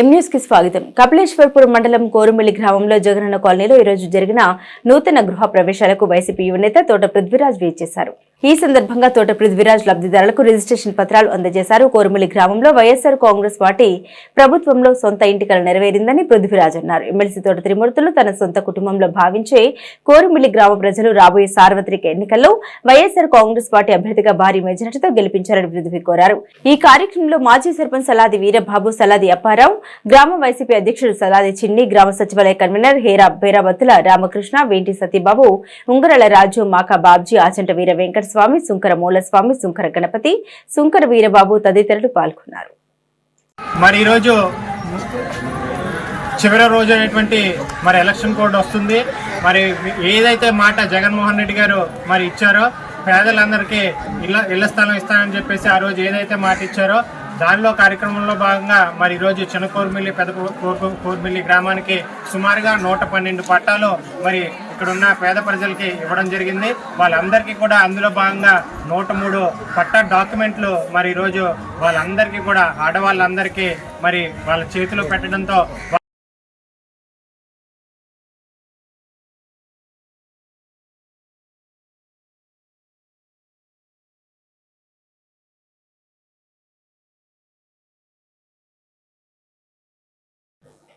ఎం కి స్వాగతం. కపిలేశ్వరపురం మండలం కోరుమిల్లి గ్రామంలో జగనన్న కాలనీలో ఈ రోజు జరిగిన నూతన గృహ ప్రవేశాలకు వైసీపీ యువనేత తోట పృథ్వీరాజ్ చేశారు ఈ సందర్భంగా తోట పృథ్వీరాజ్ లబ్ధిదారులకు రిజిస్ట్రేషన్ పత్రాలు అందజేశారు కోరుమిల్లి గ్రామంలో వైఎస్ఆర్ కాంగ్రెస్ పార్టీ ప్రభుత్వంలో సొంత ఇంటికల నెరవేరిందని పృథ్వీరాజ్ అన్నారు. ఎమ్మెల్సీ తోట త్రిమూర్తులు తన సొంత కుటుంబంలో భావించే కోరుమిల్లి గ్రామ ప్రజలు రాబోయే సార్వత్రిక ఎన్నికల్లో వైఎస్ఆర్ కాంగ్రెస్ పార్టీ అభ్యర్థిగా భారీ మెజార్టీతో గెలిపించారని పృథ్వీ కోరారు. ఈ కార్యక్రమంలో మాజీ సర్పంచ్ సలాది వీరబాబు సలాది అప్పారావు గ్రామ వైసీపీ అధ్యక్షుడు సలాది చిన్ని గ్రామ సచివాలయ కన్వీనర్ హేరా బేరాబత్తుల రామకృష్ణ వేంటి సతీబాబు ఉంగరల రాజు మాకా బాబ్జీ ఆచంట వీర వెంకటస్వామి సుంకర మూలస్వామి సుంకర గణపతి సుంకర వీరబాబు తదితరులు పాల్గొన్నారు. మరి ఈరోజు చివరి రోజు అనేటువంటి మరి ఎలక్షన్ కోడ్ వస్తుంది. మరి ఏదైతే మాట జగన్మోహన్ రెడ్డి గారు మరి ఇచ్చారో పేదలందరికీ ఇళ్ళ ఇళ్ళ స్థలం ఇస్తానని చెప్పేసి ఆ రోజు ఏదైతే మాట ఇచ్చారో దానిలో కార్యక్రమంలో భాగంగా మరి ఈరోజు చిన్నకోర్మిల్లి పెద్ద కోర్మిల్లి గ్రామానికి సుమారుగా నూట పన్నెండు పట్టాలు మరి ఇక్కడున్న పేద ప్రజలకి ఇవ్వడం జరిగింది. వాళ్ళందరికీ కూడా అందులో భాగంగా నూట మూడు పట్టా డాక్యుమెంట్లు మరి ఈరోజు వాళ్ళందరికీ కూడా ఆడవాళ్ళందరికీ మరి వాళ్ళ చేతిలో పెట్టడంతో